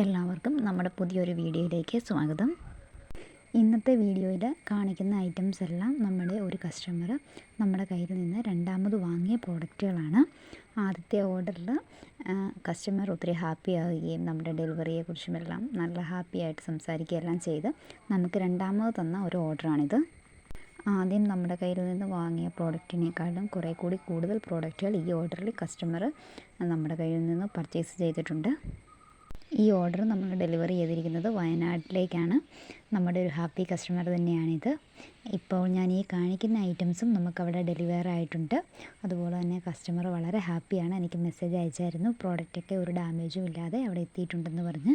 എല്ലാവർക്കും നമ്മുടെ പുതിയൊരു വീഡിയോയിലേക്ക് സ്വാഗതം. ഇന്നത്തെ വീഡിയോയിൽ കാണിക്കുന്ന ഐറ്റംസ് എല്ലാം നമ്മുടെ ഒരു കസ്റ്റമർ നമ്മുടെ കയ്യിൽ നിന്ന് രണ്ടാമത് വാങ്ങിയ പ്രോഡക്റ്റുകളാണ് ആദ്യത്തെ ഓർഡറിൽ കസ്റ്റമർ ഒത്തിരി ഹാപ്പി ആവുകയും നമ്മുടെ ഡെലിവറിയെക്കുറിച്ചും എല്ലാം നല്ല ഹാപ്പി ആയിട്ട് സംസാരിക്കുകയെല്ലാം ചെയ്ത് നമുക്ക് രണ്ടാമത് തന്ന ഒരു ഓർഡറാണിത് ആദ്യം നമ്മുടെ കയ്യിൽ നിന്ന് വാങ്ങിയ പ്രോഡക്റ്റിനേക്കാളും കുറേ കൂടി കൂടുതൽ പ്രോഡക്റ്റുകൾ ഈ ഓർഡറിൽ കസ്റ്റമർ നമ്മുടെ കയ്യിൽ നിന്ന് പർച്ചേസ് ചെയ്തിട്ടുണ്ട്. ഈ ഓർഡർ നമ്മൾ ഡെലിവറി ചെയ്തിരിക്കുന്നത് വയനാട്ടിലേക്കാണ്. നമ്മുടെ ഒരു ഹാപ്പി കസ്റ്റമർ തന്നെയാണിത്. ഇപ്പോൾ ഞാൻ ഈ കാണിക്കുന്ന ഐറ്റംസും നമുക്കവിടെ ഡെലിവർ ആയിട്ടുണ്ട്. അതുപോലെ തന്നെ കസ്റ്റമർ വളരെ ഹാപ്പിയാണ്. എനിക്ക് മെസ്സേജ് അയച്ചായിരുന്നു. പ്രോഡക്റ്റൊക്കെ ഒരു ഡാമേജും ഇല്ലാതെ അവിടെ എത്തിയിട്ടുണ്ടെന്ന് പറഞ്ഞ്.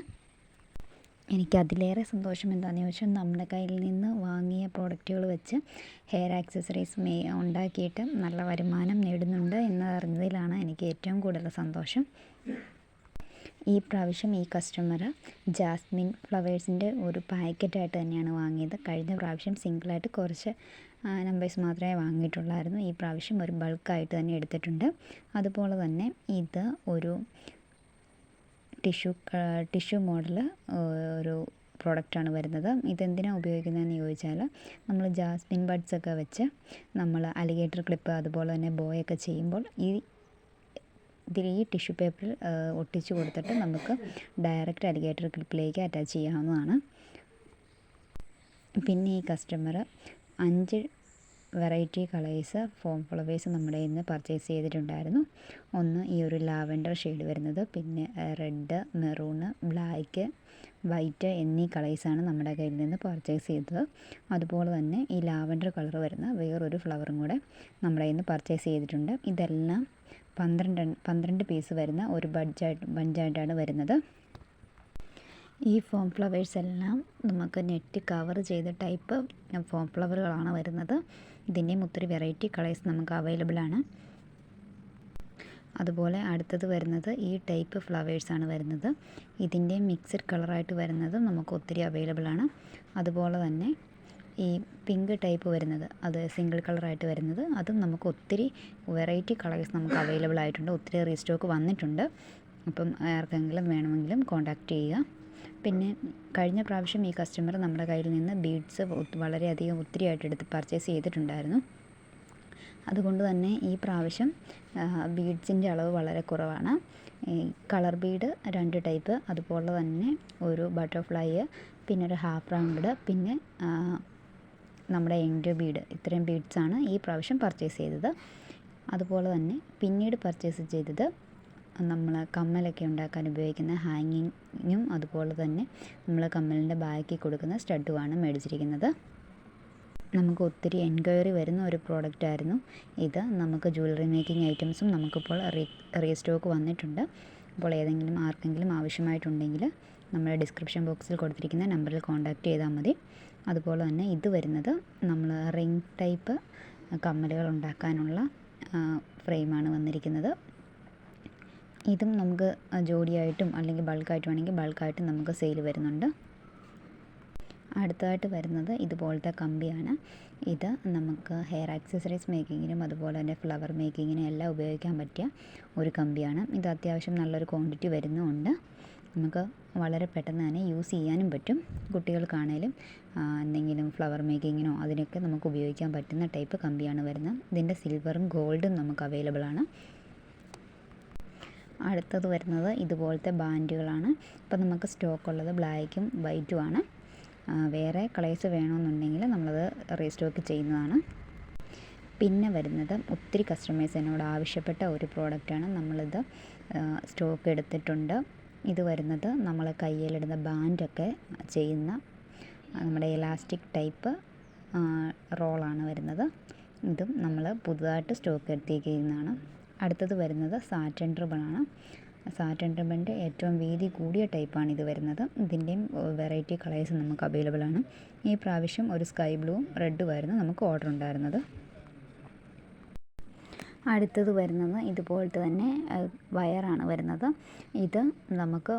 എനിക്ക് അതിലേറെ സന്തോഷം എന്താണെന്ന് ചോദിച്ചാൽ നമ്മുടെ കയ്യിൽ നിന്ന് വാങ്ങിയ പ്രോഡക്റ്റുകൾ വെച്ച് ഹെയർ ആക്സസറീസ് മേ ഉണ്ടാക്കിയിട്ട് നല്ല വരുമാനം നേടുന്നുണ്ട് എന്നറിഞ്ഞതിലാണ് എനിക്ക് ഏറ്റവും കൂടുതൽ സന്തോഷം. ഈ പ്രാവശ്യം ഈ കസ്റ്റമർ ജാസ്മിൻ ഫ്ലവേഴ്സിന്റെ ഒരു പാക്കറ്റായിട്ട് തന്നെയാണ് വാങ്ങിയത്. കഴിഞ്ഞ പ്രാവശ്യം സിംഗിളായിട്ട് കുറച്ച് നമ്പേഴ്സ് മാത്രമേ വാങ്ങിയിട്ടുള്ളായിരുന്നു. ഈ പ്രാവശ്യം ഒരു ബൾക്കായിട്ട് തന്നെ എടുത്തിട്ടുണ്ട്. അതുപോലെ തന്നെ ഇത് ഒരു ടിഷ്യൂ ടിഷ്യൂ മോഡൽ ഒരു പ്രോഡക്റ്റാണ് വരുന്നത്. ഇതെന്തിനാണ് ഉപയോഗിക്കുന്നതെന്ന് ചോദിച്ചാൽ നമ്മൾ ജാസ്മിൻ ബഡ്സൊക്കെ വെച്ച് നമ്മൾ അലിഗേറ്റർ ക്ലിപ്പ് അതുപോലെ തന്നെ ബോയൊക്കെ ചെയ്യുമ്പോൾ ഈ ഇതിൽ ഈ ടിഷ്യൂ പേപ്പറിൽ ഒട്ടിച്ചു കൊടുത്തിട്ട് നമുക്ക് ഡയറക്റ്റ് അലിഗേറ്റർ ക്ലിപ്പിലേക്ക് അറ്റാച്ച് ചെയ്യാവുന്നതാണ്. പിന്നെ ഈ കസ്റ്റമർ അഞ്ച് വെറൈറ്റി കളേഴ്സ് ഫോം ഫ്ലവേഴ്സ് നമ്മുടെ ഇന്ന് പർച്ചേസ് ചെയ്തിട്ടുണ്ടായിരുന്നു. ഒന്ന് ഈ ഒരു ലാവൻഡർ ഷെയ്ഡ് വരുന്നത് പിന്നെ റെഡ് മെറൂണ് ബ്ലാക്ക് വൈറ്റ് എന്നീ കളേഴ്സാണ് നമ്മുടെ കയ്യിൽ നിന്ന് പർച്ചേസ് ചെയ്തത്. അതുപോലെ തന്നെ ഈ ലാവൻഡർ കളർ വരുന്ന വേറൊരു ഫ്ലവറും കൂടെ നമ്മുടെ ഇന്ന് പർച്ചേസ് ചെയ്തിട്ടുണ്ട്. ഇതെല്ലാം പന്ത്രണ്ട് പന്ത്രണ്ട് പീസ് വരുന്ന ഒരു ബഡ്ജായിട്ട് ബഞ്ചായിട്ടാണ് വരുന്നത്. ഈ ഫോം ഫ്ലവേഴ്സ് എല്ലാം നമുക്ക് നെറ്റ് കവർ ചെയ്ത ടൈപ്പ് ഫോം ഫ്ലവറുകളാണ് വരുന്നത്. ഇതിന്റെയും ഒത്തിരി വെറൈറ്റി കളേഴ്സ് നമുക്ക് അവൈലബിൾ ആണ്. അതുപോലെ അടുത്തത് വരുന്നത് ഈ ടൈപ്പ് ഫ്ലവേഴ്സാണ് വരുന്നത്. ഇതിന്റെ മിക്സഡ് കളറായിട്ട് വരുന്നത് നമുക്ക് ഒത്തിരി അവൈലബിൾ ആണ്. അതുപോലെ തന്നെ ഈ പിങ്ക് ടൈപ്പ് വരുന്നത്. അത് സിംഗിൾ കളറായിട്ട് വരുന്നത്. അതും നമുക്ക് ഒത്തിരി വെറൈറ്റി കളേഴ്സ് നമുക്ക് അവൈലബിൾ ആയിട്ടുണ്ട്. ഒത്തിരി റീസ്റ്റോക്ക് വന്നിട്ടുണ്ട്. അപ്പം ആർക്കെങ്കിലും വേണമെങ്കിലും കോൺടാക്റ്റ് ചെയ്യുക. പിന്നെ കഴിഞ്ഞ പ്രാവശ്യം ഈ കസ്റ്റമർ നമ്മുടെ കയ്യിൽ നിന്ന് ബീഡ്സ് വളരെയധികം ഒത്തിരി ആയിട്ട് എടുത്ത് പർച്ചേസ് ചെയ്തിട്ടുണ്ടായിരുന്നു. അതുകൊണ്ട് തന്നെ ഈ പ്രാവശ്യം ബീഡ്സിന്റെ അളവ് വളരെ കുറവാണ്. കളർ ബീഡ് രണ്ട് ടൈപ്പ് അതുപോലെ തന്നെ ഒരു ബട്ടർഫ്ലൈ പിന്നെ ഒരു ഹാഫ് റൗണ്ട് പിന്നെ നമ്മുടെ എന്റെ ബീഡ് ഇത്രയും ബീഡ്സാണ് ഈ പ്രാവശ്യം പർച്ചേസ് ചെയ്തത്. അതുപോലെ തന്നെ പിന്നീട് പർച്ചേസ് ചെയ്തത് നമ്മൾ കമ്മലൊക്കെ ഉണ്ടാക്കാൻ ഉപയോഗിക്കുന്ന ഹാങ്ങിങ്ങും അതുപോലെ തന്നെ നമ്മൾ കമ്മലിന്റെ ബാക്കി കൊടുക്കുന്ന സ്റ്റഡുമാണ് മേടിച്ചിരിക്കുന്നത്. നമുക്ക് ഒത്തിരി എൻക്വയറി വരുന്ന ഒരു പ്രോഡക്റ്റ് ആയിരുന്നു ഇത്. നമുക്ക് ജ്വല്ലറി മേക്കിംഗ് ഐറ്റംസും നമുക്കിപ്പോൾ റീ റീസ്റ്റോക്ക് വന്നിട്ടുണ്ട്. അപ്പോൾ ഏതെങ്കിലും ആർക്കെങ്കിലും ആവശ്യമായിട്ടുണ്ടെങ്കിൽ നമ്മുടെ ഡിസ്ക്രിപ്ഷൻ ബോക്സിൽ കൊടുത്തിരിക്കുന്ന നമ്പറിൽ കോൺടാക്റ്റ് ചെയ്താൽ മതി. അതുപോലെ തന്നെ ഇത് വരുന്നത് നമ്മൾ റിംഗ് ടൈപ്പ് കമ്മലുകൾ ഉണ്ടാക്കാനുള്ള ഫ്രെയിമാണ് വന്നിരിക്കുന്നത്. ഇതും നമുക്ക് ജോഡിയായിട്ടും അല്ലെങ്കിൽ ബൾക്കായിട്ട് വേണമെങ്കിൽ ബൾക്കായിട്ടും നമുക്ക് സെയിൽ വരുന്നുണ്ട്. അടുത്തതായിട്ട് വരുന്നത് ഇതുപോലത്തെ കമ്പിയാണ്. ഇത് നമുക്ക് ഹെയർ ആക്സസറീസ് മേക്കിങ്ങിനും അതുപോലെ തന്നെ ഫ്ലവർ മേക്കിങ്ങിനും എല്ലാം ഉപയോഗിക്കാൻ പറ്റിയ ഒരു കമ്പിയാണ്. ഇത് അത്യാവശ്യം നല്ലൊരു ക്വാണ്ടിറ്റി വരുന്നുമുണ്ട്. നമുക്ക് വളരെ പെട്ടെന്ന് തന്നെ യൂസ് ചെയ്യാനും പറ്റും. കുട്ടികൾക്കാണേലും എന്തെങ്കിലും ഫ്ലവർ മേക്കിങ്ങിനോ അതിനൊക്കെ നമുക്ക് ഉപയോഗിക്കാൻ പറ്റുന്ന ടൈപ്പ് കമ്പിയാണ് വരുന്നത്. ഇതിന്റെ സിൽവറും ഗോൾഡും നമുക്ക് അവൈലബിൾ ആണ്. അടുത്തത് വരുന്നത് ഇതുപോലത്തെ ബാൻഡുകളാണ്. ഇപ്പം നമുക്ക് സ്റ്റോക്ക് ഉള്ളത് ബ്ലാക്കും വൈറ്റും ആണ്. വേറെ കളേഴ്സ് വേണമെന്നുണ്ടെങ്കിൽ നമ്മളത് റീസ്റ്റോക്ക് ചെയ്യുന്നതാണ്. പിന്നെ വരുന്നത് ഒത്തിരി കസ്റ്റമേഴ്സ് എന്നോട് ആവശ്യപ്പെട്ട ഒരു പ്രോഡക്റ്റാണ് നമ്മളിത് സ്റ്റോക്ക് എടുത്തിട്ടുണ്ട്. ഇത് വരുന്നത് നമ്മൾ കയ്യിലിടുന്ന ബാൻഡൊക്കെ ചെയ്യുന്ന നമ്മുടെ ഇലാസ്റ്റിക് ടൈപ്പ് റോളാണ് വരുന്നത്. ഇതും നമ്മൾ പുതുതായിട്ട് സ്റ്റോക്ക് എടുത്തിരിക്കുന്നതാണ്. അടുത്തത് വരുന്നത് സാറ്റൻ റിബണാണ്. സാറ്റൻ റിബണിന്റെ ഏറ്റവും വീതി കൂടിയ ടൈപ്പാണ് ഇത് വരുന്നത്. ഇതിന്റെയും വെറൈറ്റി കളേഴ്സ് നമുക്ക് അവൈലബിൾ ആണ് ഈ പ്രാവശ്യം ഒരു സ്കൈ ബ്ലൂവും റെഡുമായിരുന്നു നമുക്ക് ഓർഡർ ഉണ്ടായിരുന്നത്. അടുത്തത് വരുന്നത് ഇതുപോലത്തെ തന്നെ വയറാണ് വരുന്നത്. ഇത് നമുക്ക്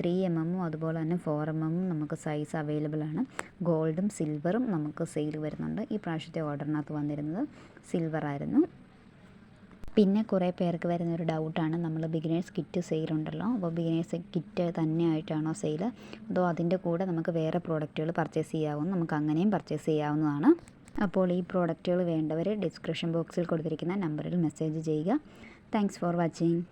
ത്രീ എം എമ്മും അതുപോലെ തന്നെ ഫോർ എം എമ്മും നമുക്ക് സൈസ് അവൈലബിൾ ആണ്. ഗോൾഡും സിൽവറും നമുക്ക് സെയിൽ വരുന്നുണ്ട്. ഈ പ്രാവശ്യത്തെ ഓർഡറിനകത്ത് വന്നിരുന്നത് സിൽവറായിരുന്നു പിന്നെ കുറേ പേർക്ക് വരുന്ന ഒരു ഡൗട്ടാണ് നമ്മൾ ബിഗിനേഴ്സ് കിറ്റ് സെയിൽ ഉണ്ടല്ലോ. അപ്പോൾ ബിഗിനേഴ്സ് കിറ്റ് തന്നെയായിട്ടാണോ സെയിൽ അതോ അതിന്റെ കൂടെ നമുക്ക് വേറെ പ്രോഡക്റ്റുകൾ പർച്ചേസ് ചെയ്യാവുന്ന നമുക്ക് അങ്ങനെയും പർച്ചേസ് ചെയ്യാവുന്നതാണ്. അപ്പോൾ ഈ പ്രോഡക്റ്റുകൾ വേണ്ടവർ ഡിസ്ക്രിപ്ഷൻ ബോക്സിൽ കൊടുത്തിരിക്കുന്ന നമ്പറിൽ മെസ്സേജ് ചെയ്യുക. Thanks for watching